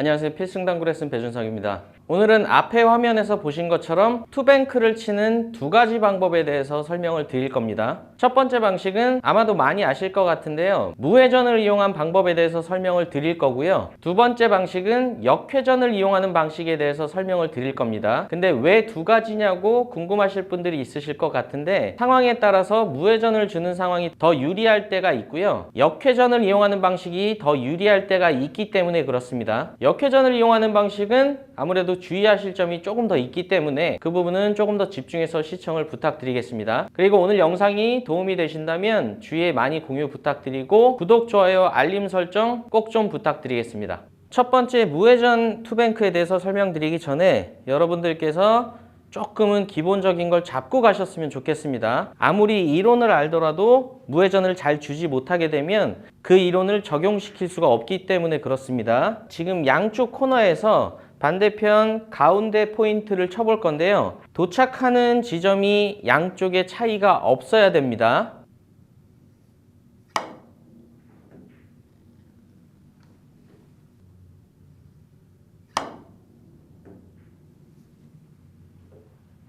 안녕하세요. 필승당구 레슨 배준석입니다. 오늘은 앞에 화면에서 보신 것처럼 투뱅크를 치는 두 가지 방법에 대해서 설명을 드릴 겁니다. 첫 번째 방식은 아마도 많이 아실 것 같은데요. 무회전을 이용한 방법에 대해서 설명을 드릴 거고요. 두 번째 방식은 역회전을 이용하는 방식에 대해서 설명을 드릴 겁니다. 근데 왜 두 가지냐고 궁금하실 분들이 있으실 것 같은데 상황에 따라서 무회전을 주는 상황이 더 유리할 때가 있고요. 역회전을 이용하는 방식이 더 유리할 때가 있기 때문에 그렇습니다. 역회전을 이용하는 방식은 아무래도 주의하실 점이 조금 더 있기 때문에 그 부분은 조금 더 집중해서 시청을 부탁드리겠습니다. 그리고 오늘 영상이 도움이 되신다면 주위에 많이 공유 부탁드리고 구독, 좋아요, 알림 설정 꼭 좀 부탁드리겠습니다. 첫 번째 무회전 투뱅크에 대해서 설명드리기 전에 여러분들께서 조금은 기본적인 걸 잡고 가셨으면 좋겠습니다. 아무리 이론을 알더라도 무회전을 잘 주지 못하게 되면 그 이론을 적용시킬 수가 없기 때문에 그렇습니다. 지금 양쪽 코너에서 반대편 가운데 포인트를 쳐볼 건데요. 도착하는 지점이 양쪽에 차이가 없어야 됩니다.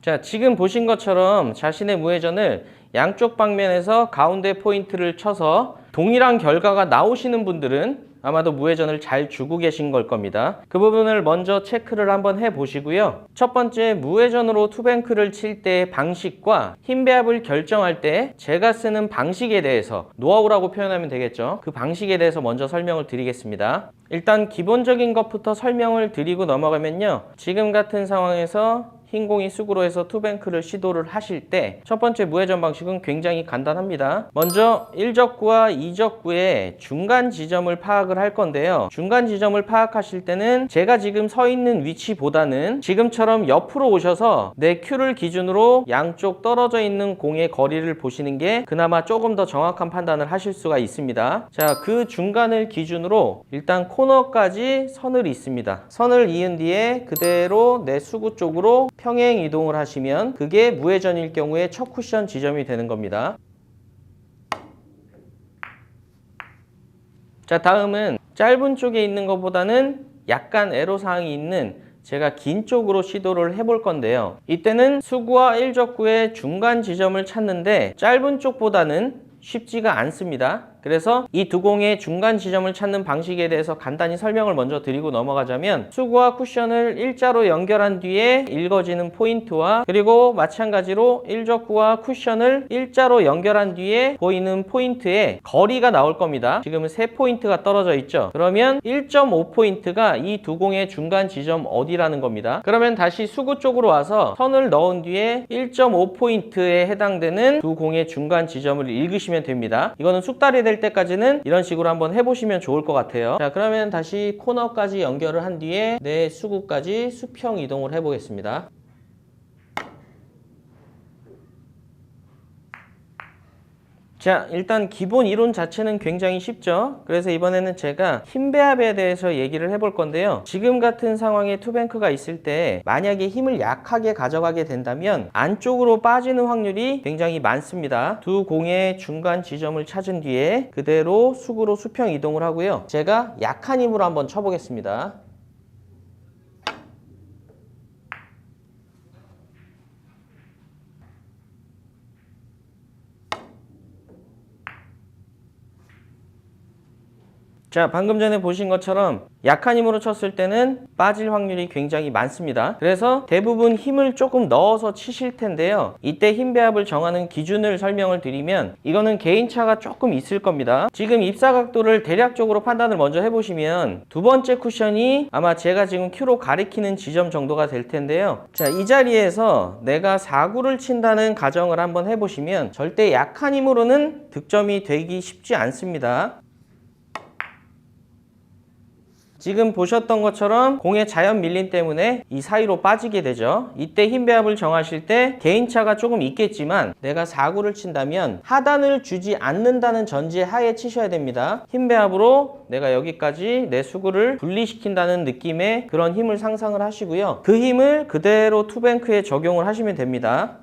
자, 지금 보신 것처럼 자신의 무회전을 양쪽 방면에서 가운데 포인트를 쳐서 동일한 결과가 나오시는 분들은 아마도 무회전을 잘 주고 계신 걸 겁니다. 그 부분을 먼저 체크를 한번 해 보시고요. 첫 번째 무회전으로 투뱅크를 칠 때의 방식과 힘 배합을 결정할 때 제가 쓰는 방식에 대해서 노하우라고 표현하면 되겠죠. 그 방식에 대해서 먼저 설명을 드리겠습니다. 일단 기본적인 것부터 설명을 드리고 넘어가면요. 지금 같은 상황에서 흰 공이 수구로 해서 투뱅크를 시도를 하실 때 첫 번째 무회전 방식은 굉장히 간단합니다. 먼저 1적구와 2적구의 중간 지점을 파악을 할 건데요. 중간 지점을 파악하실 때는 제가 지금 서 있는 위치보다는 지금처럼 옆으로 오셔서 내 큐를 기준으로 양쪽 떨어져 있는 공의 거리를 보시는 게 그나마 조금 더 정확한 판단을 하실 수가 있습니다. 자, 그 중간을 기준으로 일단 코너까지 선을 잇습니다. 선을 이은 뒤에 그대로 내 수구 쪽으로 평행 이동을 하시면 그게 무회전일 경우에 첫 쿠션 지점이 되는 겁니다. 자, 다음은 짧은 쪽에 있는 것보다는 약간 애로사항이 있는 제가 긴 쪽으로 시도를 해볼 건데요. 이때는 수구와 1적구의 중간 지점을 찾는데 짧은 쪽보다는 쉽지가 않습니다. 그래서 이 두 공의 중간 지점을 찾는 방식에 대해서 간단히 설명을 먼저 드리고 넘어가자면 수구와 쿠션을 일자로 연결한 뒤에 읽어지는 포인트와 그리고 마찬가지로 일적구와 쿠션을 일자로 연결한 뒤에 보이는 포인트에 거리가 나올 겁니다. 지금은 세 포인트가 떨어져 있죠. 그러면 1.5 포인트가 이 두 공의 중간 지점 어디라는 겁니다. 그러면 다시 수구 쪽으로 와서 선을 넣은 뒤에 1.5 포인트에 해당되는 두 공의 중간 지점을 읽으시면 됩니다. 이거는 숙달이 될 때까지는 이런 식으로 한번 해보시면 좋을 것 같아요. 자, 그러면 다시 코너까지 연결을 한 뒤에 내 수구까지 수평 이동을 해보겠습니다. 자, 일단 기본 이론 자체는 굉장히 쉽죠. 그래서 이번에는 제가 힘 배합에 대해서 얘기를 해볼 건데요. 지금 같은 상황에 투뱅크가 있을 때 만약에 힘을 약하게 가져가게 된다면 안쪽으로 빠지는 확률이 굉장히 많습니다. 두 공의 중간 지점을 찾은 뒤에 그대로 수구로 수평 이동을 하고요. 제가 약한 힘으로 한번 쳐보겠습니다. 자, 방금 전에 보신 것처럼 약한 힘으로 쳤을 때는 빠질 확률이 굉장히 많습니다. 그래서 대부분 힘을 조금 넣어서 치실 텐데요. 이때 힘 배합을 정하는 기준을 설명을 드리면 이거는 개인차가 조금 있을 겁니다. 지금 입사 각도를 대략적으로 판단을 먼저 해보시면 두 번째 쿠션이 아마 제가 지금 큐로 가리키는 지점 정도가 될 텐데요. 자, 이 자리에서 내가 4구를 친다는 가정을 한번 해보시면 절대 약한 힘으로는 득점이 되기 쉽지 않습니다. 지금 보셨던 것처럼 공의 자연 밀림 때문에 이 사이로 빠지게 되죠. 이때 힘 배합을 정하실 때 개인차가 조금 있겠지만 내가 4구를 친다면 하단을 주지 않는다는 전제 하에 치셔야 됩니다. 힘 배합으로 내가 여기까지 내 수구를 분리시킨다는 느낌의 그런 힘을 상상을 하시고요. 그 힘을 그대로 투뱅크에 적용을 하시면 됩니다.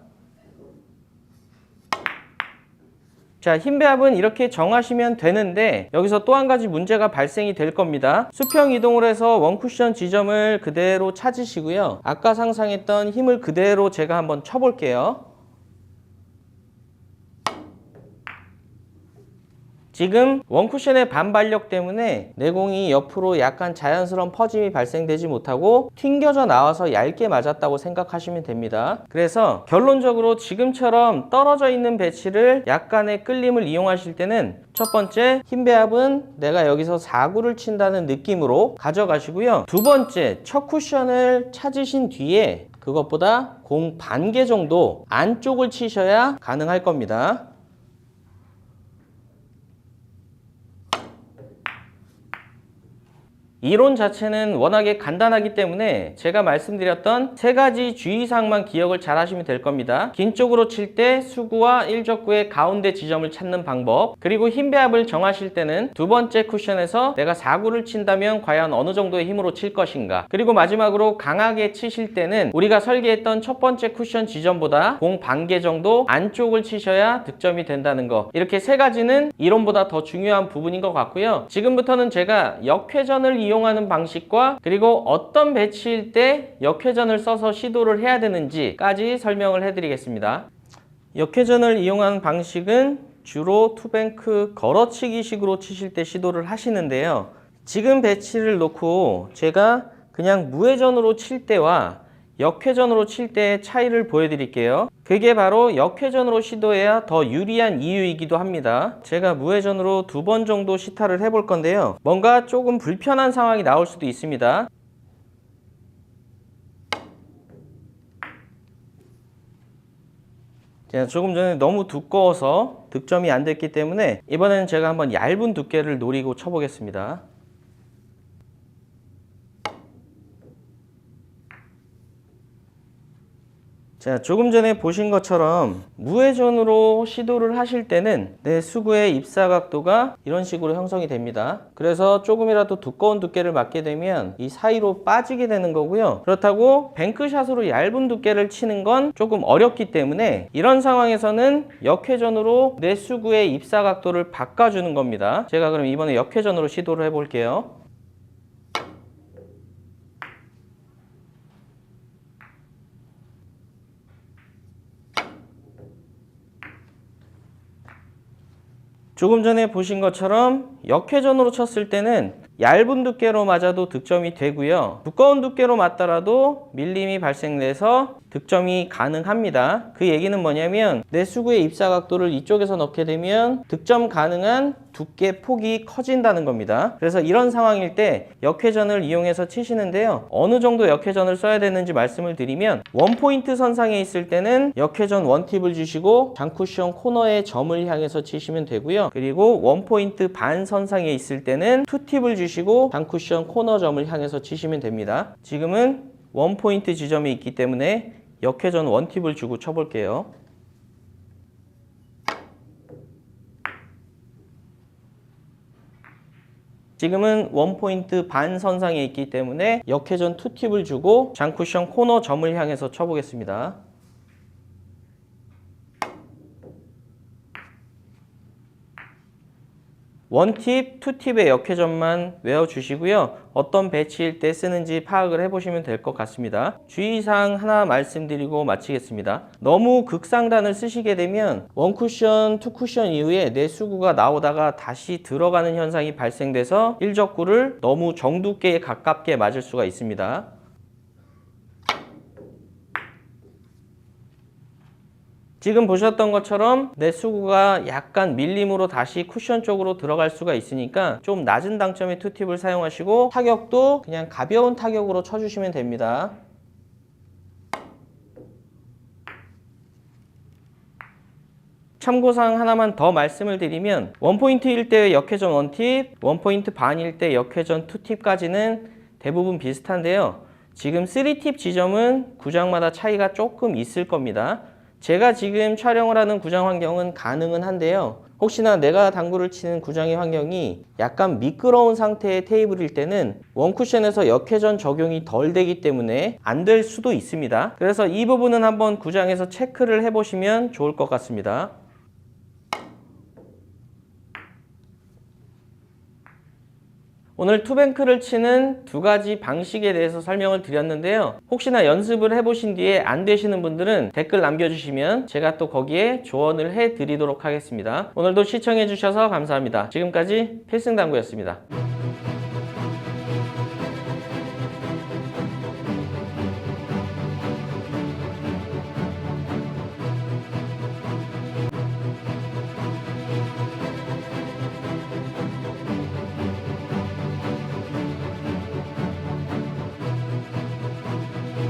자, 힘 배합은 이렇게 정하시면 되는데 여기서 또 한 가지 문제가 발생이 될 겁니다. 수평 이동을 해서 원쿠션 지점을 그대로 찾으시고요. 아까 상상했던 힘을 그대로 제가 한번 쳐볼게요. 지금 원쿠션의 반발력 때문에 내공이 옆으로 약간 자연스러운 퍼짐이 발생되지 못하고 튕겨져 나와서 얇게 맞았다고 생각하시면 됩니다. 그래서 결론적으로 지금처럼 떨어져 있는 배치를 약간의 끌림을 이용하실 때는 첫 번째 힘 배합은 내가 여기서 4구를 친다는 느낌으로 가져가시고요. 두 번째 첫 쿠션을 찾으신 뒤에 그것보다 공 반 개 정도 안쪽을 치셔야 가능할 겁니다. 이론 자체는 워낙에 간단하기 때문에 제가 말씀드렸던 세 가지 주의사항만 기억을 잘 하시면 될 겁니다. 긴 쪽으로 칠 때 수구와 일적구의 가운데 지점을 찾는 방법 그리고 힘 배합을 정하실 때는 두 번째 쿠션에서 내가 4구를 친다면 과연 어느 정도의 힘으로 칠 것인가 그리고 마지막으로 강하게 치실 때는 우리가 설계했던 첫 번째 쿠션 지점보다 공 반 개 정도 안쪽을 치셔야 득점이 된다는 거 이렇게 세 가지는 이론보다 더 중요한 부분인 것 같고요. 지금부터는 제가 역회전을 이용하는 방식과 그리고 어떤 배치일 때 역회전을 써서 시도를 해야 되는지까지 설명을 해드리겠습니다. 역회전을 이용하는 방식은 주로 투뱅크 걸어치기 식으로 치실 때 시도를 하시는데요. 지금 배치를 놓고 제가 그냥 무회전으로 칠 때와 역회전으로 칠 때의 차이를 보여드릴게요. 그게 바로 역회전으로 시도해야 더 유리한 이유이기도 합니다. 제가 무회전으로 두 번 정도 시타를 해볼 건데요. 뭔가 조금 불편한 상황이 나올 수도 있습니다. 제가 조금 전에 너무 두꺼워서 득점이 안 됐기 때문에 이번에는 제가 한번 얇은 두께를 노리고 쳐보겠습니다. 자, 조금 전에 보신 것처럼 무회전으로 시도를 하실 때는 내 수구의 입사 각도가 이런 식으로 형성이 됩니다. 그래서 조금이라도 두꺼운 두께를 맞게 되면 이 사이로 빠지게 되는 거고요. 그렇다고 뱅크샷으로 얇은 두께를 치는 건 조금 어렵기 때문에 이런 상황에서는 역회전으로 내 수구의 입사 각도를 바꿔주는 겁니다. 제가 그럼 이번에 역회전으로 시도를 해볼게요. 조금 전에 보신 것처럼 역회전으로 쳤을 때는 얇은 두께로 맞아도 득점이 되고요. 두꺼운 두께로 맞더라도 밀림이 발생돼서 득점이 가능합니다. 그 얘기는 뭐냐면 내 수구의 입사 각도를 이쪽에서 넣게 되면 득점 가능한 두께 폭이 커진다는 겁니다. 그래서 이런 상황일 때 역회전을 이용해서 치시는데요. 어느 정도 역회전을 써야 되는지 말씀을 드리면 원포인트 선상에 있을 때는 역회전 원팁을 주시고 장쿠션 코너의 점을 향해서 치시면 되고요. 그리고 원포인트 반 선상에 있을 때는 투팁을 주시고 장쿠션 코너 점을 향해서 치시면 됩니다. 지금은 원포인트 지점이 있기 때문에 역회전 원팁을 주고 쳐볼게요. 지금은 원포인트 반 선상에 있기 때문에 역회전 투팁을 주고 장쿠션 코너 점을 향해서 쳐보겠습니다. 원팁, 투팁의 역회전만 외워주시고요. 어떤 배치일 때 쓰는지 파악을 해보시면 될 것 같습니다. 주의사항 하나 말씀드리고 마치겠습니다. 너무 극상단을 쓰시게 되면 원쿠션, 투쿠션 이후에 내 수구가 나오다가 다시 들어가는 현상이 발생돼서 일적구를 너무 정두께에 가깝게 맞을 수가 있습니다. 지금 보셨던 것처럼 내 수구가 약간 밀림으로 다시 쿠션 쪽으로 들어갈 수가 있으니까 좀 낮은 당점의 투팁을 사용하시고 타격도 그냥 가벼운 타격으로 쳐주시면 됩니다. 참고사항 하나만 더 말씀을 드리면 원포인트일 때의 역회전 원팁, 원포인트 반일 때 역회전 투팁까지는 대부분 비슷한데요. 지금 3팁 지점은 구장마다 차이가 조금 있을 겁니다. 제가 지금 촬영을 하는 구장 환경은 가능은 한데요. 혹시나 내가 당구를 치는 구장의 환경이 약간 미끄러운 상태의 테이블일 때는 원쿠션에서 역회전 적용이 덜 되기 때문에 안 될 수도 있습니다. 그래서 이 부분은 한번 구장에서 체크를 해보시면 좋을 것 같습니다. 오늘 투뱅크를 치는 두 가지 방식에 대해서 설명을 드렸는데요. 혹시나 연습을 해보신 뒤에 안 되시는 분들은 댓글 남겨주시면 제가 또 거기에 조언을 해드리도록 하겠습니다. 오늘도 시청해주셔서 감사합니다. 지금까지 필승당구였습니다.